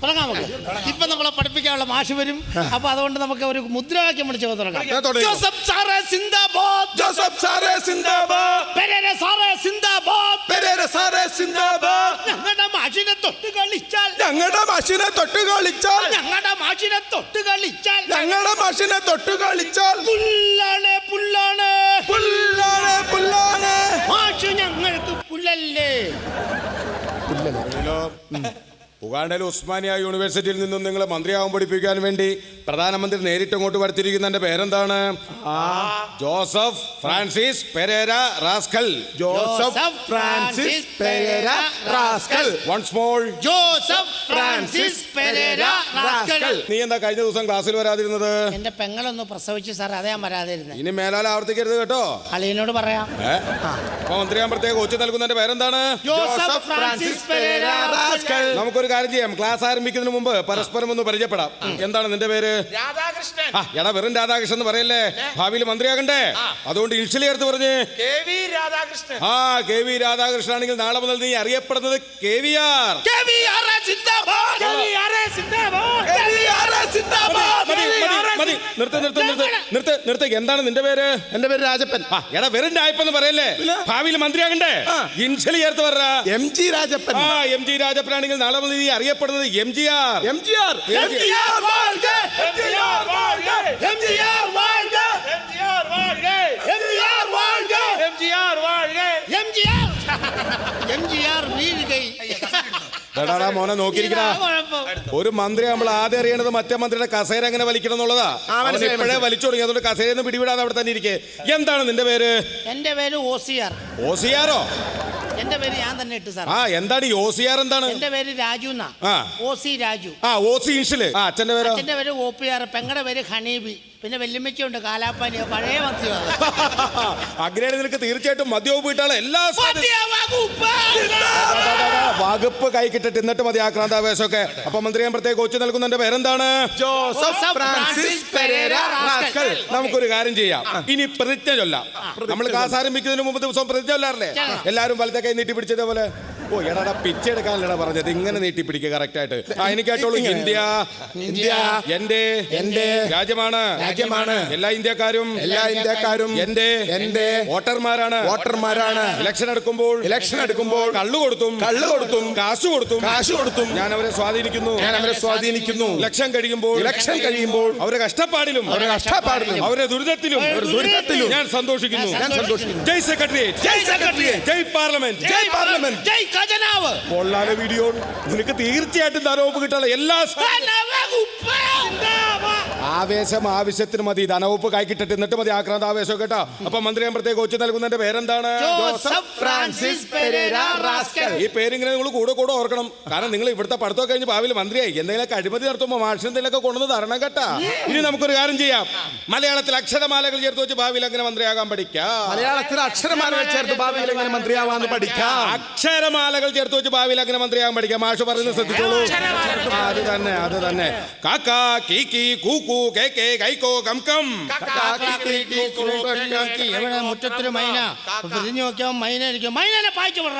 തുടങ്ങാം നമുക്ക് ഇപ്പൊ നമ്മളെ പഠിപ്പിക്കാനുള്ള മാഷ് വരും. അപ്പൊ അതുകൊണ്ട് നമുക്ക് ഒരു മുദ്രാവാക്യം വിളിച്ച് തുടങ്ങാം. ജോസഫ് സാറേ സിന്ദാബാദ്. ജോസഫ് സാറേ സിന്ദാബാദ്. പെരേര സാറേ സിന്ദാബാദ്. പെരേര സാറേ സിന്ദാബാദ്. ഞങ്ങളുടെ മാഷിനെ തൊട്ട് കളിച്ചാൽ. ഞങ്ങളുടെ മഷിനെ തൊട്ട് കളിച്ചാൽ. ഞങ്ങളുടെ മാഷിനെ തൊട്ട് കളിച്ചാൽ. ഞങ്ങളുടെ മഷിനെ തൊട്ട് കളിച്ചാൽ. പുല്ലാണ് പുല്ലാണ്. പുല്ലാണ് പുല്ലാണ്. മാഷ് ഞങ്ങൾക്ക് പുല്ലല്ലേ? ഉഗാണ്ടയിലെ ഉസ്മാനിയ യൂണിവേഴ്സിറ്റിയിൽ നിന്നും നിങ്ങളെ മന്ത്രിയാവാൻ പഠിപ്പിക്കാൻ വേണ്ടി പ്രധാനമന്ത്രി നേരിട്ട് അങ്ങോട്ട് വരുത്തിയിരിക്കുന്ന എന്റെ പേരെന്താണ് Joseph Francis Pereira rascal. Joseph Francis Pereira rascal. Once more Joseph Francis Pereira rascal. നീ എന്താ കഴിഞ്ഞ ദിവസം ക്ലാസ്സിൽ വരാതിരുന്നത്? എന്റെ പെങ്ങളൊന്ന് പ്രസവിച്ചു സാർ അതേ ഞാൻ വരാതിരുന്നത് ഇനി മേലാൽ ആവർത്തിക്കരുത് കേട്ടോ. അളിയനോട് പറയാം? അപ്പൊ മന്ത്രിയാൻ പ്രത്യേക കൊച്ചു നൽകുന്നതിന്റെ പേരെന്താണ്? Joseph Francis Pereira rascal. നമുക്കൊരു കാര്യം ചെയ്യാം. ക്ലാസ് ആരംഭിക്കുന്നതിന് മുമ്പ് പരസ്പരം ഒന്ന് പരിചയപ്പെടാം. എന്താണ് നിന്റെ പേര്? രാധാകൃഷ്ണൻ. ആ എടാ വെറും രാധാകൃഷ്ണൻ എന്ന് പറയല്ലേ? ഭാവിയിൽ മന്ത്രിയാകണ്ടേ? അതുകൊണ്ട് ഇൻഷ്യലി എടുത്ത് പറഞ്ഞ്. K V Radhakrishnan. ആ കെ വി രാധാകൃഷ്ണൻ ആണെങ്കിൽ നാളെ മുതൽ നീ അറിയപ്പെടുന്നത് കെ വി ആർ. നിർത്ത് നിർത്ത് നിർത്ത് നിർത്ത് നിർത്ത്. എന്താണ് നിന്റെ പേര്? എന്റെ പേര് രാജപ്പൻ. ആ എടാ വെറും രാജപ്പൻ എന്ന് പറയല്ലേ? ഭാവിയിൽ മന്ത്രിയാകണ്ടേ? ഇൻഷലി ചേർത്ത് പറ എം ജി രാജപ്പൻ. ആ എം ജി രാജപ്പൻ ആണെങ്കിൽ നാളെ മുതൽ ഇനി അറിയപ്പെടുന്നത് M G R M G R ഡാടാ മോനെ നോക്കിയിരിക്കടാ ഒരു മന്ത്രി നമ്മൾ ആദ്യം അറിയേണ്ടത് മറ്റേ മന്ത്രിയുടെ കസേര എങ്ങനെ വലിക്കണം എന്നുള്ളതാ ഇപ്പോഴേ വലിച്ചു തുടങ്ങി അതുകൊണ്ട് കസേരയൊന്നും പിടിവിടാതെ അവിടെ തന്നെ ഇരിക്കേ എന്താണ് നിന്റെ പേര് എന്റെ പേര് ഓസിയാർ ഓസിയാറോ എന്റെ പേര് ഞാൻ തന്നെ ഇട്ടു സാർ ആ എന്താണ് ഈ ഓസിയാർ എന്താണ്? എന്റെ പേര് രാജു എന്നാ. ആ. രാജു. ആ ഓസി ഇൻഷിൽ. ആ അച്ഛന്റെ പേരോ? അച്ഛന്റെ പേര് ഒ പി ആർ പെങ്ങളുടെ പേര് ഹണീബി. പിന്നെ വെല്ലുമ്മച്ചുണ്ട് കാലാപ്പാനി പഴയ മന്ത്രിയാണ് അങ്ങനെയാണ് നിനക്ക് തീർച്ചയായിട്ടും മദ്യവും വീട്ടാളെ എല്ലാ സാധ്യത- വകുപ്പ് കൈ കിട്ടിട്ട് എന്നിട്ട് മതി ആക്രാന്താവേശമൊക്കെ. അപ്പൊ മന്ത്രി ഞാൻ പ്രത്യേക കൊച്ചു നൽകുന്നതിന്റെ പേരെന്താണ്? Joseph Francis Pereira rascal. നമുക്കൊരു കാര്യം ചെയ്യാം. ഇനി പ്രതിജ്ഞ ചൊല്ലാം. നമ്മൾ ക്ലാസ് ആരംഭിക്കുന്നതിന് മുമ്പ് ദിവസം പ്രതിജ്ഞ ചൊല്ലാറില്ലേ? എല്ലാവരും വലത്തെ കൈ നീട്ടി പിടിച്ചതേ പോലെ ഓ എടാ പിച്ച എടുക്കാനല്ലടാ പറഞ്ഞത്. ഇങ്ങനെ നീട്ടി പിടിക്കുക കറക്റ്റ് ആയിട്ട്. ആ എനിക്കായിട്ടുള്ളൂ ഇന്ത്യ ഇന്ത്യ എന്റെ എന്റെ രാജ്യമാണ്. രാജ്യമാണ്. എല്ലാ ഇന്ത്യക്കാരും എല്ലാ ഇന്ത്യക്കാരും എന്റെ എന്റെ വോട്ടർമാരാണ്. വോട്ടർമാരാണ്. ഇലക്ഷൻ എടുക്കുമ്പോൾ ഇലക്ഷൻ എടുക്കുമ്പോൾ കള്ളു കൊടുത്തും കള്ളു കൊടുത്തും കാശ് കൊടുത്തും കാശ് കൊടുത്തും ഞാൻ അവരെ സ്വാധീനിക്കുന്നു. ഞാൻ അവരെ സ്വാധീനിക്കുന്നു. ഇലക്ഷൻ കഴിയുമ്പോൾ ഇലക്ഷൻ കഴിയുമ്പോൾ അവരെ കഷ്ടപ്പാടിലും അവരെ കഷ്ടപ്പാടിലും അവരെ ദുരിതത്തിലും അവരുടെ ദുരിതത്തിലും ഞാൻ സന്തോഷിക്കുന്നു. ഞാൻ സന്തോഷിക്കുന്നു. ജയ് സെക്രട്ടറിയേറ്റ്. ജയ് സെക്രട്ടറിയേറ്റ്. ജയ് പാർലമെന്റ്. ജയ് പാർലമെന്റ്. ജയ് ഖജനാവ് കൊള്ളാല വീഡിയോ. നിനക്ക് തീർച്ചയായിട്ടും ധനവകുപ്പ് കിട്ടാനുള്ള എല്ലാ ആവേശം ആവശ്യത്തിന് മതി. ധനവകുപ്പ് കൈക്കിട്ടിട്ട് എന്നിട്ട് മതി ആക്രാന്ത ആവേശം കേട്ടോ. അപ്പൊ മന്ത്രി ഞാൻ പ്രത്യേക കൊച്ചു നൽകുന്നതിന്റെ പേരെന്താണ്? ഫ്രാൻസിസ് ഈ പേരിങ്ങനെ നിങ്ങൾ കൂടെ കൂടെ ഓർക്കണം. കാരണം നിങ്ങൾ ഇവിടുത്തെ പഠിത്തം കഴിഞ്ഞ് ഭാവിയിൽ മന്ത്രിയായി. എന്തെങ്കിലുമൊക്കെ അഴിമതി നടത്തുമ്പോൾ മാഷിന് എന്തെങ്കിലുമൊക്കെ കൊണ്ടുവന്ന് തരണം കേട്ടാ. ഇനി നമുക്കൊരു കാര്യം ചെയ്യാം. മലയാളത്തിൽ അക്ഷരമാലകൾ ചേർത്ത് വെച്ച് ഭാവിയിൽ അങ്ങനെ മന്ത്രിയാകാൻ പഠിക്കാം? മലയാളത്തിൽ അക്ഷരമാലകൾ ചേർത്ത് ഭാവിയിൽ എങ്ങനെ മന്ത്രിയാവാന്ന് പഠിക്കാം? അക്ഷരമാലകൾ ചേർത്ത് വെച്ച് ഭാവിയിൽ അങ്ങനെ മന്ത്രിയാകാൻ പഠിക്കാം? മാഷ് പറയുന്നത് ശ്രദ്ധിച്ചോളൂ. അത് തന്നെ അത് തന്നെ. കാക്ക കീക്കി കൂക്കു കേ കേ കൈക്കോ കം കം എവിടെ മുറ്റത്തൊരു മൈന. തിരിഞ്ഞു നോക്കിയാൽ മൈന ഇരിക്കും മൈനനെ പായിച്ചു. ഇവിടെ,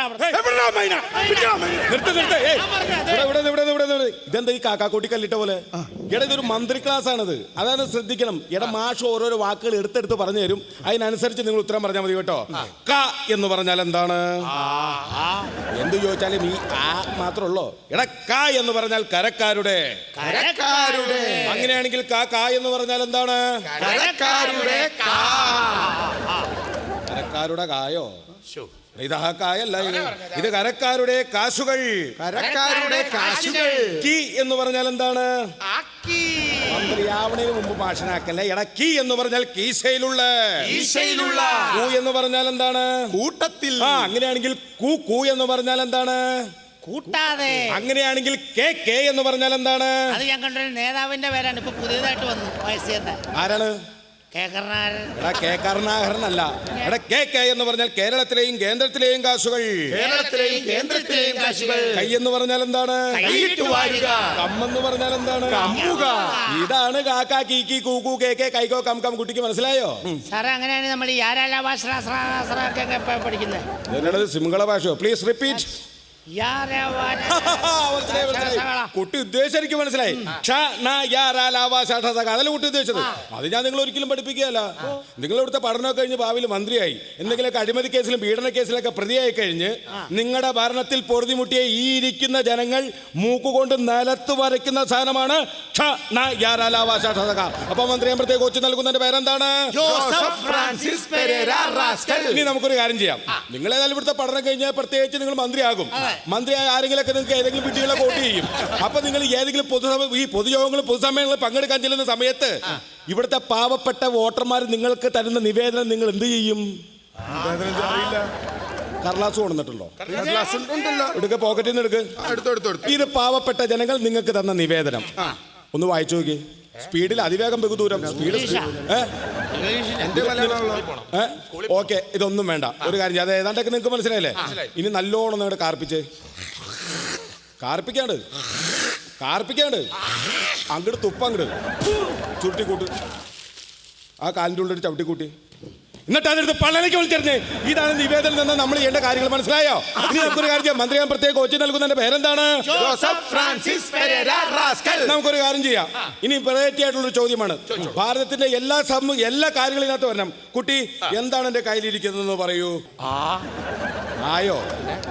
ഇവിടെ, ഇവിടെ, ഇവിടെ, ഇവിടെ. ഇതെന്താ ഈ കാക്കാക്കൂട്ടി കല്ലിട്ട പോലെ? ഇതൊരു മന്ത്രി ക്ലാസ് ആണത് അതാണ് ശ്രദ്ധിക്കണം. ഇട മാഷ് ഓരോരോ വാക്കുകൾ എടുത്തെടുത്ത് പറഞ്ഞു തരും. അതിനനുസരിച്ച് നിങ്ങൾ ഉത്തരം പറഞ്ഞാൽ മതി കേട്ടോ. ക എന്ന് പറഞ്ഞാൽ എന്താണ്? എന്ത് ചോദിച്ചാലും ഈ ആ മാത്രമുള്ളോ എടാ ക എന്ന് പറഞ്ഞാൽ കരക്കാരുടെ. കരക്കാരുടെ. അങ്ങനെയാണെങ്കിൽ കാ കാ എന്ന് പറഞ്ഞാൽ എന്താണ്? കരക്കാരുടെ കരക്കാരുടെ കായോ? കായല്ല ഇത്. ഇത് കരക്കാരുടെ കാശുകൾ. കരക്കാരുടെ കാശുകൾ. കി എന്ന് പറഞ്ഞാൽ എന്താണ്? മന്ത്രിയാവണതിന് മുമ്പ് ഭാഷനാക്കല്ലേ എടാ കീ എന്ന് പറഞ്ഞാൽ കീശയിലുള്ള. കീശയിലുള്ള. കൂ എന്ന് പറഞ്ഞാൽ എന്താണ്? കൂട്ടത്തിൽ. ആ അങ്ങനെയാണെങ്കിൽ കൂ കൂ എന്ന് പറഞ്ഞാൽ എന്താണ്? കൂട്ടാതെ. അങ്ങനെയാണെങ്കിൽ കെ കെ എന്ന് പറഞ്ഞാൽ എന്താണ്? അത് ഞാൻ കണ്ടൊരു നേതാവിന്റെ പേരാണ്. ഇപ്പൊ പുതിയതായിട്ട് വന്നു വയസ്സേന്ന്. ആരാണ്? എടാ കെ കരുണാകരനല്ല. എടാ കെ കെ എന്ന് പറഞ്ഞാൽ കേരളത്തിലെയും കേന്ദ്രത്തിലെയും കാശുകൾ. കേരളത്തിലെയും കേന്ദ്രത്തിലെയും കാശുകൾ. കൈ എന്ന് പറഞ്ഞാൽ എന്താണ്? കമ്മെന്ന് പറഞ്ഞാൽ എന്താണ്? കമ്മുക. ഇതാണ് കാക്ക കീക്കി കൂക്കു കെ കെ കൈകോ കം കം കുട്ടിക്ക് മനസ്സിലായോ? സാറേ അങ്ങനെയാണ് നമ്മൾ ഈ യാരാല ഭാഷയൊക്കെ പഠിക്കുന്നത്? സിംഗള ഭാഷയോ? പ്ലീസ് റിപ്പീറ്റ് മനസ്സിലായി, മനസ്സിലായി. കുട്ടി ഉദ്ദേശം എനിക്ക് മനസ്സിലായി. അതല്ല കുട്ടി ഉദ്ദേശിച്ചത്? അത് ഞാൻ നിങ്ങൾ ഒരിക്കലും പഠിപ്പിക്കുകയല്ല. നിങ്ങൾ ഇവിടുത്തെ പഠനമൊക്കെ കഴിഞ്ഞ് ഭാവിയിൽ മന്ത്രിയായി. എന്തെങ്കിലുമൊക്കെ അഴിമതി കേസിലും പീഡന കേസിലൊക്കെ പ്രതിയായി കഴിഞ്ഞ് നിങ്ങളുടെ ഭരണത്തിൽ പൊറുതിമുട്ടിയ ഈ ഇരിക്കുന്ന ജനങ്ങൾ മൂക്കുകൊണ്ട് നിലത്ത് വരയ്ക്കുന്ന സാധനമാണ് അപ്പൊ മന്ത്രിയാകുമ്പോഴത്തേക്ക് കൊച്ചു നൽകുന്നതിന്റെ പേരെന്താണ്? ഇനി നമുക്കൊരു കാര്യം ചെയ്യാം. നിങ്ങൾ ഏതായാലും ഇവിടുത്തെ പഠനം കഴിഞ്ഞാൽ പ്രത്യേകിച്ച് നിങ്ങൾ മന്ത്രിയാകും. മന്ത്രിയായ ആരെങ്കിലൊക്കെ നിങ്ങൾക്ക് ഏതെങ്കിലും വീട്ടുകളെ വോട്ട് ചെയ്യും. അപ്പൊ നിങ്ങൾ ഏതെങ്കിലും പൊതുസഭ ഈ പൊതുയോഗങ്ങളും പൊതുസമ്മേളനങ്ങളിൽ പങ്കെടുക്കാൻ ചെല്ലുന്ന സമയത്ത് ഇവിടുത്തെ പാവപ്പെട്ട വോട്ടർമാർ നിങ്ങൾക്ക് തരുന്ന നിവേദനം നിങ്ങൾ എന്ത് ചെയ്യും? കർലാസ് കൊണ്ടുവന്നിട്ടുണ്ടോ? എടുക്ക പോക്കറ്റിൽ നിന്ന് എടുക്ക്. എടുത്തു എടുത്തു എടുത്തു. ഇത് പാവപ്പെട്ട ജനങ്ങൾ നിങ്ങൾക്ക് തന്ന നിവേദനം. ഒന്ന് വായിച്ചു നോക്കി സ്പീഡിൽ അതിവേഗം ബഹുദൂരം സ്പീഡ് ഓക്കെ ഇതൊന്നും വേണ്ട. ഒരു കാര്യം അതെ ഏതാണ്ടൊക്കെ നിങ്ങൾക്ക് മനസ്സിലായില്ലേ? ഇനി നല്ലോണം നിങ്ങളുടെ കാർപ്പിച്ച്. കാർപ്പിക്കാണ്ട്. കാർപ്പിക്കാണ്ട്. അങ്ങോട്ട് തുപ്പങ്ങട് ചുരുട്ടിക്കൂട്ട് ആ കാലിന്റെ ഉള്ളിൽ ചവിട്ടിക്കൂട്ടി. എന്നിട്ട് അതിനടുത്ത് പള്ളലേക്ക് വിളിച്ചിരുന്നേ ഇതാണ് നിവേദനം നിന്ന് നമ്മൾ ചെയ്യേണ്ട കാര്യങ്ങൾ മനസ്സിലായോ? ഇനി നമുക്കൊരു കാര്യം ചെയ്യാം. മന്ത്രി ഞാൻ പ്രത്യേക കോച്ച് നൽകുന്നതിന്റെ പേരെന്താണ്? ഫ്രാൻസിസ് നമുക്കൊരു കാര്യം ചെയ്യാം. ഇനി വെറൈറ്റി ആയിട്ടുള്ള ചോദ്യമാണ്. ഭാരതത്തിന്റെ എല്ലാ സമൂ എല്ലാ കാര്യങ്ങളിനകത്ത് വരണം. കുട്ടി എന്താണ് എന്റെ കയ്യിലിരിക്കുന്നതെന്ന് പറയൂ. ആയോ?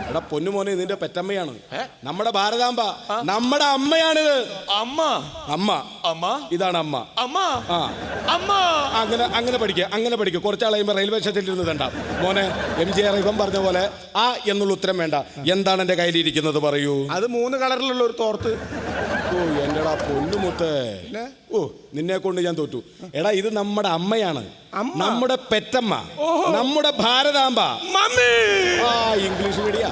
എടാ പൊന്നുമോനെ ഇതിന്റെ പെറ്റമ്മയാണ്. നമ്മുടെ ഭാരതാംബ നമ്മുടെ അമ്മയാണിത്. അമ്മ. അമ്മ. അമ്മ? ഇതാണ് അമ്മ. അമ്മ? ആ. അമ്മ? അങ്ങനെ അങ്ങനെ പഠിക്കുക അങ്ങനെ പഠിക്കുക കുറച്ചാൾ കഴിയുമ്പോൾ റെയിൽവേ സ്റ്റേഷനിൽ ഇരുന്ന് തണ്ട മോനെ എം. ജി. ആർ. ഇവൻ പറഞ്ഞ പോലെ ആ എന്നുള്ള ഉത്തരം വേണ്ട. എന്താണ് എന്റെ കയ്യിലിരിക്കുന്നത് പറയൂ. അത് മൂന്ന് കളറിലുള്ള ഒരു തോർത്ത്. എന്റെടാ പൊന്നുമുത്തേ. ഓ നിന്നെ കൊണ്ട് ഞാൻ തോറ്റു. എടാ ഇത് നമ്മുടെ അമ്മയാണ്. നമ്മുടെ പെറ്റമ്മ. നമ്മുടെ ഭാരതാംബ. മമ്മി! ആ ഇംഗ്ലീഷ് മീഡിയ.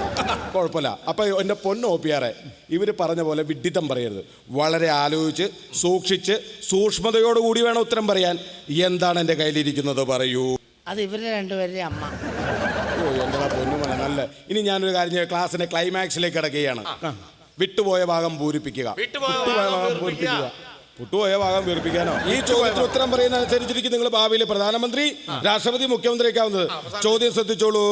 കുഴപ്പമില്ല. അപ്പൊ എന്റെ പൊന്ന് ഓപ്പിയാറെ ഇവർ പറഞ്ഞ പോലെ വിഡ്ഢിത്തം പറയരുത്. വളരെ ആലോചിച്ച് സൂക്ഷിച്ച് സൂക്ഷ്മതയോടുകൂടി വേണം ഉത്തരം പറയാൻ. എന്താണ് എന്റെ കയ്യിലിരിക്കുന്നത്? പറയൂ. അത് ഇവരുടെ രണ്ടുപേരുടെ അമ്മ. ഓ എന്താ പൊന്നു നല്ല. ഇനി ഞാനൊരു കാര്യം ക്ലാസ്സിന്റെ ക്ലൈമാക്സിലേക്ക് കിടക്കുകയാണ്. വിട്ടുപോയ ഭാഗം പൂരിപ്പിക്കുക. പൂരിപ്പിക്കുക. പുട്ടുപോയ ഭാഗം വീർപ്പിക്കാനോ ഈ ചോദ്യത്തിന് ഉത്തരം പറയുന്ന അനുസരിച്ചിരിക്കും നിങ്ങൾ ഭാവിയിലെ പ്രധാനമന്ത്രി രാഷ്ട്രപതി മുഖ്യമന്ത്രിയൊക്കെ ആവുന്നത് ചോദ്യം ശ്രദ്ധിച്ചോളൂ.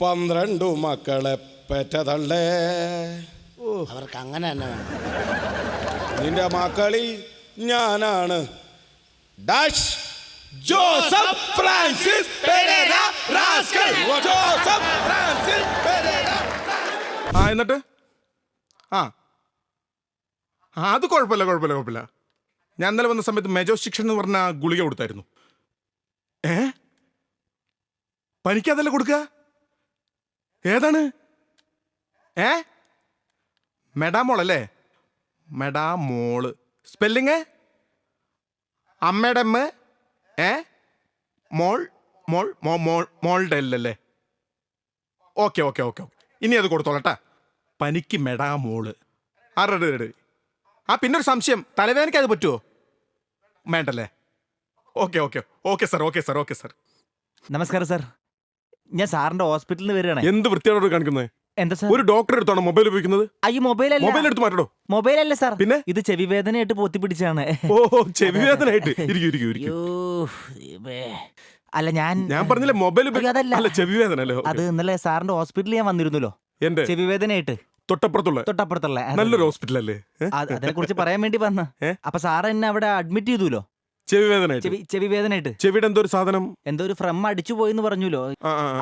പന്ത്രണ്ടു മക്കളെ പെറ്റതള്ളേ. അവർക്ക് അങ്ങനെ തന്നെ നിന്റെ മക്കളിൽ ഞാനാണ്. Dash Joseph Francis Pereira rascal. Joseph Francis Pereira ആ എന്നിട്ട്? ആ. ആ അത് കുഴപ്പമില്ല കുഴപ്പമില്ല കുഴപ്പമില്ല. ഞാൻ ഇന്നലെ വന്ന സമയത്ത് മെജോ മെജോസ്റ്റിക്ഷൻ എന്ന് പറഞ്ഞ ഗുളിക കൊടുത്തായിരുന്നു. ഏ? പനിക്ക് അതല്ല കൊടുക്കുക ഏതാണ്? ഏ? മെഡാമോൾ അല്ലേ മെഡാമോൾ. സ്പെല്ലിങ്? അമ്മയുടെ അമ്മ ഏ? മോൾ? മോൾ? മോ മോൾ മോളുടെ അല്ലല്ലേ ഓക്കെ ഓക്കെ ഓക്കെ ഓക്കെ. ഇനി അത് കൊടുത്തോളട്ടാ പനിക്ക് മെടാ മോൾ. ആ റെഡി റെഡി. ആ പിന്നെ ഒരു സംശയം. തലവേദനയ്ക്ക് അത് പറ്റുമോ വേണ്ടല്ലേ? Okay okay. Okay sir. Okay sir. Okay sir. നമസ്കാരം സാർ. ഞാൻ സാറിന്റെ ഹോസ്പിറ്റലിൽ നിന്ന് വരികയാണ്. എന്ത് വൃത്തിയോട് കാണിക്കുന്നത് എന്താ സാർ? ഒരു ഡോക്ടർ എടുത്താണോ മൊബൈൽ ഉപയോഗിക്കുന്നത്? അയ്യോ മൊബൈൽ മൊബൈൽ എടുത്ത് മാറ്റടോ മൊബൈൽ അല്ല സാർ. പിന്നെ? ഇത് ചെവി വേദനയായിട്ട് പൊത്തി പിടിച്ചാണ് ഓ ചെവി വേദനയായിട്ട്. ആയിട്ട് ഇരിക്കൂ ഇരിക്കൂ. ഇരിക്കൂ. അല്ല ഞാൻ ഞാൻ പറഞ്ഞില്ല മൊബൈൽ അതല്ല. അല്ല ചെവി വേദന അല്ലേ അത് ഇന്നലെ സാറിന്റെ ഹോസ്പിറ്റലിൽ ഞാൻ വന്നിരുന്നല്ലോ. എന്റെ ചെവി വേദനയായിട്ട് തൊട്ടപ്പുറത്തുള്ള. തൊട്ടപ്പുറത്തുള്ള നല്ലൊരു ഹോസ്പിറ്റൽ അല്ലേ അതിനെ കുറിച്ച് പറയാൻ വേണ്ടി വന്ന? അപ്പൊ സാർ എന്നെ അവിടെ അഡ്മിറ്റ് ചെയ്തുല്ലോ ചെവി വേദനയായിട്ട് ചെവി ചെവി വേദനയായിട്ട് ചെവിയുടെ എന്തോ ഒരു സാധനം? എന്തോ ഒരു ഫ്രം അടിച്ചു പോയെന്ന് പറഞ്ഞല്ലോ.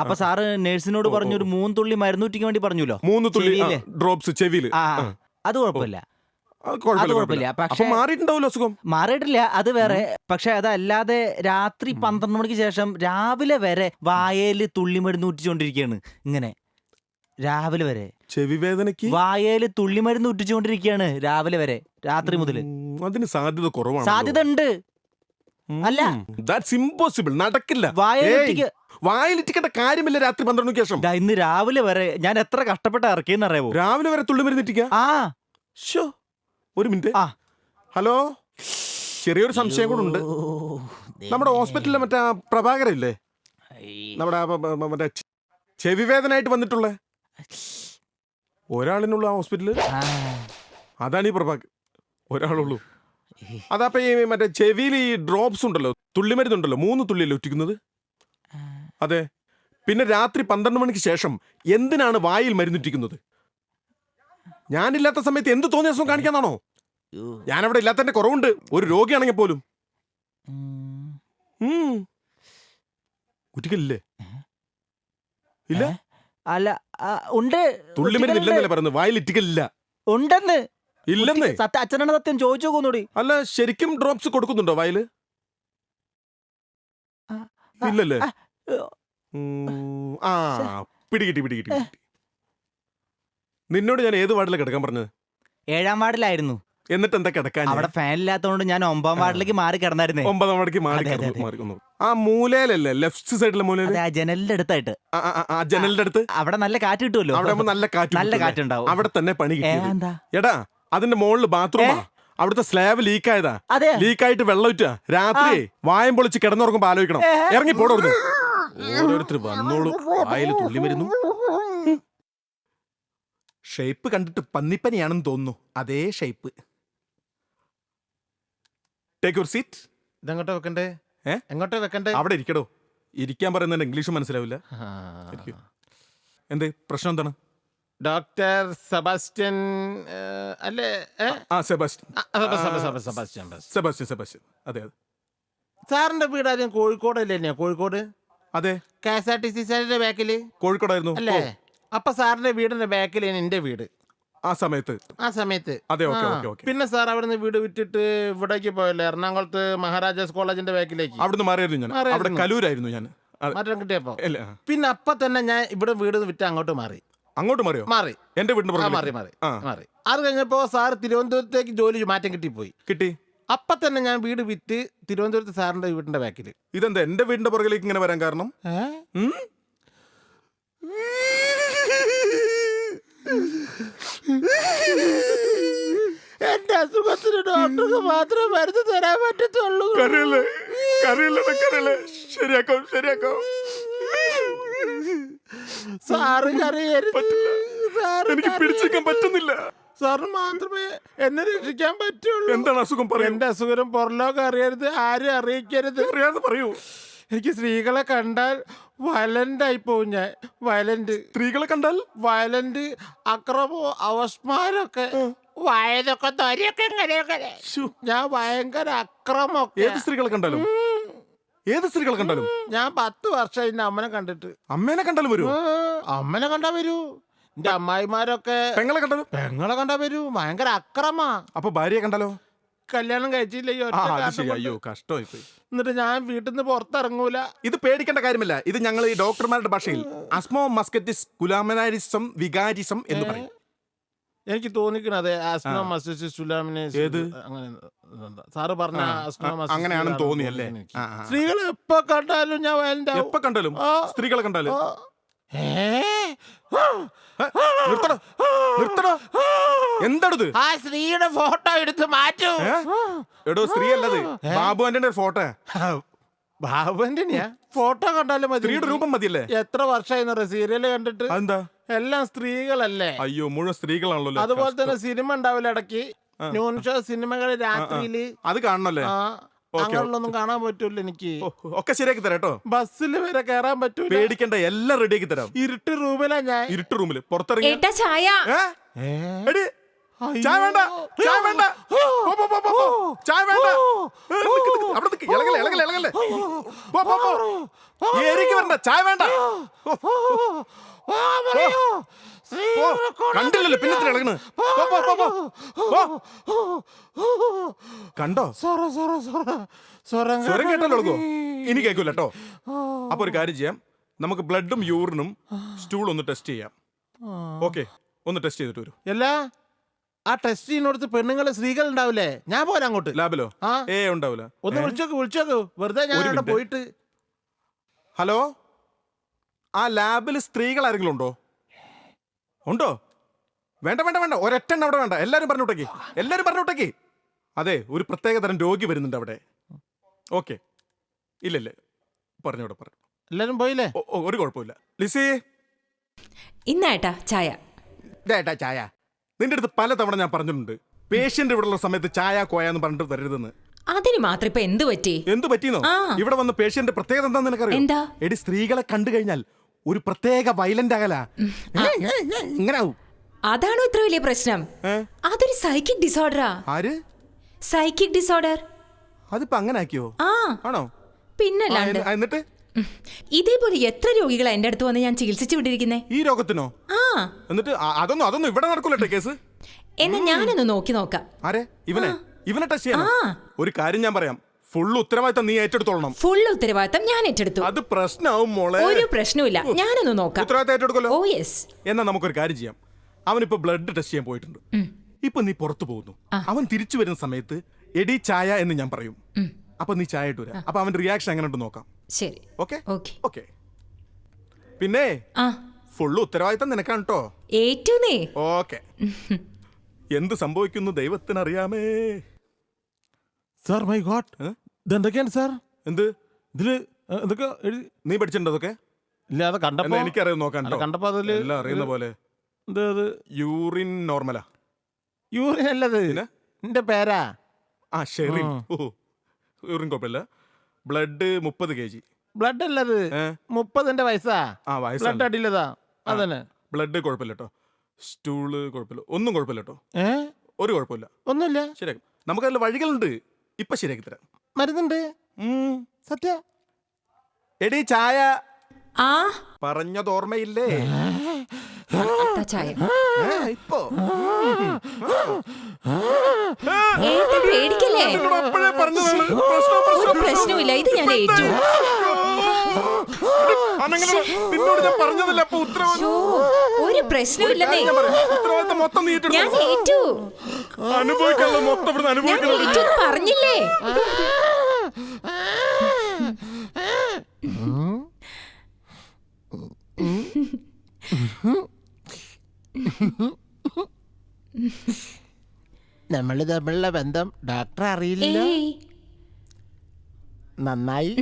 അപ്പൊ സാറ് നേഴ്സിനോട് പറഞ്ഞു ഒരു മൂന്ന് തുള്ളി മരുന്നൂറ്റിക്ക് വേണ്ടി പറഞ്ഞല്ലോ മൂന്ന് തുള്ളി ഡ്രോപ്സ് ചെവിയിൽ. അത് കുഴപ്പമില്ല. മാറിയിട്ടില്ല. അത് വേറെ. പക്ഷെ അതല്ലാതെ രാത്രി പന്ത്രണ്ട് മണിക്ക് ശേഷം രാവിലെ വരെ വായേൽ തുള്ളിമരുന്ന് ഊറ്റിച്ചുകൊണ്ടിരിക്കുകയാണ് ഇങ്ങനെ. രാവിലെ വരെ. ചെവി വേദനയ്ക്ക്? വായേൽ തുള്ളിമരുന്ന് ഉറ്റിച്ചുകൊണ്ടിരിക്കുകയാണ് രാവിലെ വരെ രാത്രി മുതൽ. അതിന് സാധ്യത കുറവാണ് സാധ്യത ഉണ്ട്. അല്ല. ദാറ്റ്സ് ഇമ്പോസിബിൾ നടക്കില്ല. വായലിറ്റിക്ക് വായിലിറ്റിക്കേണ്ട കാര്യമില്ല രാത്രി പന്ത്രണ്ട് മണിക്ക് ശേഷം. ഇന്ന് രാവിലെ വരെ ഞാൻ എത്ര കഷ്ടപ്പെട്ട ഇറക്കിയെന്ന് അറിയാവോ രാവിലെ വരെ തുള്ളി ആ. ആ ഒരു മിനിറ്റ്. ആ. ഹലോ? ചെറിയൊരു സംശയം കൂടെ ഉണ്ട്. നമ്മുടെ ഹോസ്പിറ്റലിലെ മറ്റേ പ്രഭാകരല്ലേ? നമ്മുടെ മറ്റേ ചെവി വേദനയായിട്ട് വന്നിട്ടുള്ള ഒരാളിനുള്ള ആ ഹോസ്പിറ്റൽ? ആ, അതാണ് ഈ പ്രഭാക്. ഒരാളുള്ളൂ. അതപ്പൊ ഈ മറ്റേ ചെവിയിൽ ഈ ഡ്രോപ്സ് ഉണ്ടല്ലോ തുള്ളിമരുന്നുണ്ടല്ലോ മൂന്ന് തുള്ളിയല്ലേ ഒറ്റിക്കുന്നത്? അതെ. പിന്നെ രാത്രി പന്ത്രണ്ട് മണിക്ക് ശേഷം എന്തിനാണ് വായിൽ മരുന്നിട്ടിക്കുന്നത് ഞാനില്ലാത്ത സമയത്ത് എന്ത് തോന്നിയ ദിവസം കാണിക്കാന്നാണോ. ഞാനവിടെ ഇല്ലാത്തതിന്റെ കുറവുണ്ട്. ഒരു രോഗിയാണെങ്കിൽ പോലും. ഉം. ഇല്ല? അല്ല ആ, ഉണ്ട്. തുള്ളിമരുന്നില്ലെന്നല്ലേ പറയുന്നത്? വായിൽ ഇറ്റിക്കലില്ല. ഉണ്ടെന്ന്. ഇല്ലെന്നേ. സത്യ അച്ഛനാണ് സത്യം ചോദിച്ചു നോക്കൂടി. അല്ല ശരിക്കും ഡ്രോപ്സ് കൊടുക്കുന്നുണ്ടോ വായിൽ? ആ, ആ, ഇല്ലല്ലേ? ആ, ഏ, ഉം, ആ പിടികിട്ടി പിടികിട്ടി പിടികിട്ടി. നിന്നോട് ഞാൻ ഏത് വാർഡിലാണ് കിടക്കാൻ പറഞ്ഞത്? ഏഴാം വാർഡിലായിരുന്നു. എന്നിട്ട് എന്താ കിടക്കാൻ അവിടെ ഫാൻ ഇല്ലാത്തതുകൊണ്ട് ഞാൻ ഒമ്പതാം വാർഡിലേക്ക് മാറി കിടന്നായിരുന്നേ. ഒമ്പതാം വാർഡിലേക്ക് മാറി അതെ, അതെ, കിടന്നു, അതെ. മാറി കിടന്നു. ആ മൂലയിലല്ലേ? ലെഫ്റ്റ് സൈഡിലെ മൂലയിൽ? അതെ ആ ജനലിന്റെ അടുത്തായിട്ട്. ആ, ആ, ആ, ആ ജനലിന്റെ അടുത്ത്? അവിടെ നല്ല കാറ്റ് കിട്ടുമല്ലോ. അവിടെ ആവുമ്പോ നല്ല കാറ്റ് നല്ല കാറ്റ് ഉണ്ടാവും. കാറ്റുണ്ടാവും. അവിടെ തന്നെ പണി ഏ, കിട്ടിയത്. എന്താ? എടാ അതിന്റെ മുകളിൽ ബാത്റൂമാ അവിടുത്തെ സ്ലാബ് ലീക്ക് ആയതാ. അതെ ലീക്ക് ആയിട്ട് വെള്ളം ഇറ്റ രാത്രി വായം പൊളിച്ച് കിടന്നുറങ്ങുമ്പോ ആലോചിക്കണം. ഇറങ്ങി പോടുന്നു ഓരോരുത്തർ വന്നോളൂ. വായിൽ തുള്ളി മരുന്നു. ഷേപ്പ് കണ്ടിട്ട് പന്നിപ്പനിയാണെന്ന് തോന്നുന്നു. അതേ ഷേപ്പ് ടേക്ക് യുവർ സീറ്റ് ഇതെങ്ങോട്ടോ വെക്കണ്ടേ? ഏ? എങ്ങോട്ടോ വെക്കണ്ടേ? അവിടെ ഇരിക്കടോ. ഇരിക്കാൻ പറയുന്നതിന് ഇംഗ്ലീഷ് മനസ്സിലാവില്ല. ആ. ഇരിക്കൂ. എന്ത്? പ്രശ്നം എന്താണ്? ഡോക്ടർ സെബാസ്റ്റ്യൻ ഏ, അല്ലേ? ഏ? ആ സെബാസ്റ്റ്യൻ. ആ, സെബ- സെബ- സെബ- സെബാസ്റ്റ്യൻ ബസ്. Sebastian Sebastian. അതെ അതെ. സാറിന്റെ വീട് ആദ്യം കോഴിക്കോടല്ലേ തന്നെയാ കോഴിക്കോട്? അതെ. K S R T C സാറിന്റെ ബാക്കിൽ? കോഴിക്കോടായിരുന്നു. അല്ലേ? അപ്പൊ സാറിന്റെ വീടിന്റെ ബാക്കിൽ എന്റെ വീട്. ആ സമയത്ത് ആ സമയത്ത്. അതെ, ഓക്കേ, ആ. Okay, okay. പിന്നെ സാർ അവിടുന്ന് വീട് വിറ്റിട്ട് ഇവിടേക്ക് പോയല്ലേ? എറണാകുളത്ത് മഹാരാജാസ് കോളേജിന്റെ ബാക്കിലേക്ക്. അവിടുന്ന് മാറിയായിരുന്നു ഞാൻ. അവിടെ മാറിയായിരുന്നു. കലൂരായിരുന്നു ഞാൻ. അതെ. മാറ്റം കിട്ടിയപ്പോ? ആ. പിന്നെ അപ്പൊ തന്നെ ഞാൻ ഇവിടെ വീട് വിറ്റ് അങ്ങോട്ട് മാറി. അങ്ങോട്ട് മാറിയോ? മാറി. എന്റെ വീടിന്റെ ആ, പുറകിലേക്ക്? മാറി മാറി ആ. മാറി. അത് കഴിഞ്ഞപ്പോ സാർ തിരുവനന്തപുരത്തേക്ക് ജോലി മാറ്റം കിട്ടിപ്പോയി. കിട്ടി? അപ്പൊ തന്നെ ഞാൻ വീട് വിറ്റ് തിരുവനന്തപുരത്ത് സാറിന്റെ വീടിന്റെ ബാക്കിൽ ഇതെന്താ എന്റെ വീടിന്റെ പുറകിലേക്ക് ഇങ്ങനെ വരാൻ കാരണം? ഉം? എന്റെ അസുഖത്തിന് ഡോക്ടർക്ക് മാത്രമേ മരുന്ന് തരാൻ പറ്റത്തുള്ളൂ. കരയല്ലേ? കരയല്ലേ കരയല്ലേ? ശരിയാക്കാം ശരിയാക്കാം. സാറ് കരയരുത്. എനിക്ക്. പിടിച്ചേക്കാൻ പറ്റുന്നില്ല. സാറിന് മാത്രമേ എന്നെ രക്ഷിക്കാൻ പറ്റുള്ളൂ. എന്താണ് അസുഖം? പറയൂ. എന്റെ അസുഖം പുറലോകം അറിയരുത് ആരും അറിയിക്കരുത്. അറിയാതെ പറയൂ. എനിക്ക് സ്ത്രീകളെ കണ്ടാൽ വയലന്റ് ആയി പോവും ഞാൻ. വയലന്റ്. സ്ത്രീകളെ കണ്ടാൽ? വയലന്റ് അക്രമോ അവസ്മാരൊക്കെ വയതൊക്കെ തൊരയൊക്കെ ഇങ്ങനെയൊക്കെ. ഞാൻ ഭയങ്കര അക്രമൊക്കെ. ഏത് സ്ത്രീകളെ കണ്ടാലും? ഏത് സ്ത്രീകളെ കണ്ടാലും? ഞാൻ പത്ത് വർഷം എന്റെ അമ്മനെ കണ്ടിട്ട്. അമ്മേനെ കണ്ടാലും വരൂ? അമ്മനെ കണ്ടാ വരൂ. എന്റെ അമ്മായിമാരൊക്കെ പെങ്ങളെ കണ്ടാലും? പെങ്ങളെ കണ്ടാ വരൂ. ഭയങ്കര അക്രമാ. അപ്പൊ ഭാര്യയെ കണ്ടാലോ? കല്യാണം കഴിച്ചില്ല ഈ ഒറ്റ അത് കാരണം ശരി കൊണ്ട്. അയ്യോ കഷ്ടമായി പോയി എന്നിട്ട് ഞാൻ വീട്ടിൽ നിന്ന് പുറത്തിറങ്ങൂല ഇത് പേടിക്കേണ്ട കാര്യമില്ല ഇത് ഞങ്ങൾ ഈ ഡോക്ടർമാരുടെ ഭാഷയിൽ അസ്മോ മസ്കറ്റിസ് കുലാമനാരിസം വികാരിസം എന്ന് പറയും എനിക്ക് തോന്നിക്കണ അതെ ആ. മസ്കറ്റിസ് ഏത്? അങ്ങനെ. സാറ് പറഞ്ഞ ആ, ആ, അങ്ങനെയാണെന്ന് തോന്നി അല്ലേ എനിക്ക്. ആ, ആ. സ്ത്രീകളെ എപ്പോ കണ്ടാലും ഞാൻ violent എപ്പോ കണ്ടാലും ആ. സ്ത്രീകളെ കണ്ടാലും ഏ? നിർത്തടോ ആ സ്ത്രീയുടെ ഫോട്ടോ എടുത്ത് മാറ്റൂ. എടോ സ്ത്രീ അല്ലത് ബാബു ആന്റണി ഫോട്ടോ. ബാബുവിന്റെ ഫോട്ടോ കണ്ടാലും മതി. സ്ത്രീയുടെ രൂപം മതിയല്ലേ? എത്ര വർഷമായി സീരിയൽ കണ്ടിട്ട്? അതെന്താ? എല്ലാം സ്ത്രീകളല്ലേ? അയ്യോ മുഴുവൻ സ്ത്രീകളാണല്ലോ അതുപോലെ തന്നെ സിനിമ ഉണ്ടാവില്ല ഇടയ്ക്ക്. ന്യൂൺ ഷോ സിനിമകൾ രാത്രിയിൽ. അത് കാണണല്ലേ? അങ്ങനെയുള്ളൊന്നും കാണാൻ പറ്റൂല എനിക്ക്. ഒക്കെ ശരിയാക്കി തരാം കേട്ടോ. ബസ്സിൽ വരെ കയറാൻ പറ്റൂല. പേടിക്കണ്ട എല്ലാം റെഡിയാക്കി തരാം. ഇരുട്ട് റൂമിലാ ഞാൻ. ഇരുട്ട് റൂമിൽ പുറത്തിറങ്ങി ഏട്ടാ ചായ. ഏ? ഏ? എടി, ചായ വേണ്ട ചായ വേണ്ട. പോ, പോ, പോ, പോ, പോ. ചായ വേണ്ട. ഏ, നിക്ക്, നിക്ക്. അവിടെ നിക്ക്. ഇളകല്ലേ ഇളകല്ലേ ഇളകല്ലേ. പോ, പോ, പോ. ഈ ഏരിയക്ക് വരണ്ട ചായ വേണ്ട. കണ്ടില്ലല്ലോ പിന്നെ ഇളകണ്. കണ്ടോ. സ്വരം കേട്ടല്ലോ കേട്ടാലോ ഇനി കേൾക്കൂല കേട്ടോ. അപ്പൊ ഒരു കാര്യം ചെയ്യാം. നമുക്ക് ബ്ലഡും യൂറിനും സ്റ്റൂൾ ഒന്ന് ടെസ്റ്റ് ചെയ്യാം. ഓക്കെ ഒന്ന് ടെസ്റ്റ് ചെയ്തിട്ട് വരൂ. എല്ലാ ആ ടെസ്റ്റ് ചെയ്യുന്നിടത്ത് പെണ്ണുങ്ങളെ സ്ത്രീകൾ ഉണ്ടാവില്ലേ? ഞാൻ പോലെ അങ്ങോട്ട്. ലാബിലോ? ആ. ഏ ഉണ്ടാവില്ല. ഒന്ന് വിളിച്ചോക്ക് വിളിച്ചോക്ക്. വെറുതെ ഞാൻ അവിടെ പോയിട്ട് ഹലോ? ആ ലാബിൽ സ്ത്രീകൾ ആരെങ്കിലും ഉണ്ടോ? ഉണ്ടോ? വേണ്ട വേണ്ട വേണ്ട. ഒരൊറ്റ അവിടെ വേണ്ട. എല്ലാരും പറഞ്ഞു വിട്ടേക്ക് എല്ലാരും പറഞ്ഞു വിട്ടേക്ക് അതെ ഒരു പ്രത്യേക തരം രോഗി വരുന്നുണ്ട് അവിടെ. ഓക്കെ. ഇല്ലല്ലേ ഇല്ല. പറഞ്ഞോടെ പറഞ്ഞു എല്ലാരും പോയില്ലേ? ഒരു കുഴപ്പമില്ല ലിസി? ഇന്നേട്ടാ ചായ. ഇതേട്ടാ ചായ. നിന്റെ അടുത്ത് പലതവണ ഞാൻ പറഞ്ഞിട്ടുണ്ട്. പേഷ്യന്റ് ഇവിടെയുള്ള ഉള്ള സമയത്ത് ചായ കോയ എന്ന് പറഞ്ഞിട്ട് തരരുതെന്ന് അതിന് മാത്രം ഇപ്പൊ എന്ത് പറ്റി? എന്ത് പറ്റിയെന്നോ. ഇവിടെ വന്ന പേഷ്യന്റ് പ്രത്യേകത എന്താ നിനക്കറിയോ? എന്താ? എടി സ്ത്രീകളെ കണ്ടു കഴിഞ്ഞാൽ ഒരു പ്രത്യേക വയലന്റ് അകല. ഇങ്ങനെ അതാണോ ഇത്ര വലിയ പ്രശ്നം? അതൊരു സൈക്കിക് ഡിസോർഡറാ ആര്? സൈക്കിക് ഡിസോർഡർ അതിപ്പോ അങ്ങനെ ആക്കിയോ ആണോ? പിന്നെ പിന്നല്ലാണ്ട് എന്നിട്ട്? ഇതേപോലെ എത്ര രോഗികളാ എന്റെ അടുത്ത് വന്ന് ഞാൻ ചികിത്സിച്ചു വിട്ടിരിക്കുന്നേ? ഈ രോഗത്തിനോ? ആ. എന്നിട്ട് അതൊന്നും അതൊന്നും ഇവിടെ നടക്കൂലട്ടെ കേസ്. എന്നെ ഞാനൊന്ന് നോക്കി നോക്കാം. ആരെ? ഇവനെ? ഇവനെ ടച്ച് ചെയ്യാം ഒരു കാര്യം ഞാൻ പറയാം. ഫുൾ ഉത്തരവാദിത്തം നീ ഏറ്റെടുത്തോളണം. ഫുൾ ഉത്തരവാദിത്തം ഞാൻ ഏറ്റെടുത്തു. അത് പ്രശ്നമാവും മോളെ. ഒരു പ്രശ്നവുമില്ല. ഞാനൊന്ന് നോക്കാം. ഉത്തരവാദിത്തം ഏറ്റെടുക്കല്ലോ ഓ യെസ് എന്നാ നമുക്കൊരു കാര്യം ചെയ്യാം. അവനിപ്പോ ബ്ലഡ് ടെസ്റ്റ് ചെയ്യാൻ പോയിട്ടുണ്ട്. ഇപ്പൊ നീ പുറത്തു പോകുന്നു. അവൻ തിരിച്ചു വരുന്ന സമയത്ത് എടി ചായ എന്ന് ഞാൻ പറയും. അപ്പൊ നീ ചായ ഇട്ടു വരാം. അപ്പൊ അവന്റെ റിയാക്ഷൻ എങ്ങനെ ഉണ്ട് നോക്കാം. ശരി. ഓക്കെ ഓക്കെ ഓക്കെ പിന്നെ? ആ. ഫുള്ള് ഉത്തരവാദിത്തം നിനക്കാണ് കേട്ടോ ഏറ്റുന്നേ. ഓക്കെ എന്ത് സംഭവിക്കുന്നു ദൈവത്തിനറിയാമേ. Sir my god? ഇതെന്തൊക്കെയാണ് സാർ? എന്ത്? ഇതിൽ ഏ, എന്തൊക്കെ എഴുതി? നീ പഠിച്ചിട്ടുണ്ടോ അതൊക്കെ ഇല്ല അത് കണ്ടപ്പോ എന്നാ എനിക്കറിയാം നോക്കാൻ കണ്ടപ്പോ അതിൽ എല്ലാം അറിയുന്ന പോലെ. ഇത് അത് യൂറിൻ നോർമലാ. യൂറിൻ അല്ലത്. പിന്നെ? എന്റെ പേരാ? ആ ഷെറിൻ. ആ. ഓ യൂറിൻ കുഴപ്പമില്ല. ബ്ലഡ് മുപ്പത് കെ ജി. ബ്ലഡ് അല്ലത്. ഏ? മുപ്പതിന്റെ വയസ്സാ? ആ ബ്ലഡ് വയസ്സാണ് അടിയില്ലതാ അതന്നെ. ബ്ലഡ് കുഴപ്പമില്ല കേട്ടോ സ്റ്റൂൾ കുഴപ്പമില്ല. ഒന്നും കുഴപ്പമില്ല കേട്ടോ ഏ? ഒരു കുഴപ്പമില്ല. ഒന്നുമില്ല. ശരിയാക്കും. നമുക്കതിൽ വഴികളുണ്ട്. ഇപ്പൊ ശരിയാക്കി തരാം. മരുന്നുണ്ട്. സത്യ? എടി ചായ. ആ? പറഞ്ഞത് ഓർമ്മയില്ലേ? ചായ. ഏ, ഇപ്പോ. ഏട്ടൻ പേടിക്കല്ലേ? നിന്നോട് അപ്പോഴേ പറഞ്ഞതാണ്. പ്രശ്നം, ഒരു പ്രശ്നം, ഇത് ഞാൻ ഏറ്റു. അനങ്ങനെ നിന്നോട് ഞാൻ പറഞ്ഞതല്ല അപ്പൊ ഷോ, ഒരു ഞാൻ പറയാം. ഉത്തരവാദിത്തം മൊത്തം നീ ഞാൻ. ഏറ്റു. അനുഭവിക്കാനുള്ള മൊത്തം ഇവിടുന്ന് ഞാൻ അനുഭവിക്കണം ഏറ്റു പറഞ്ഞില്ലേ? നമ്മൾ തമ്മിലുള്ള ബന്ധം ഡോക്ടർ അറിയില്ല. നന്നായി.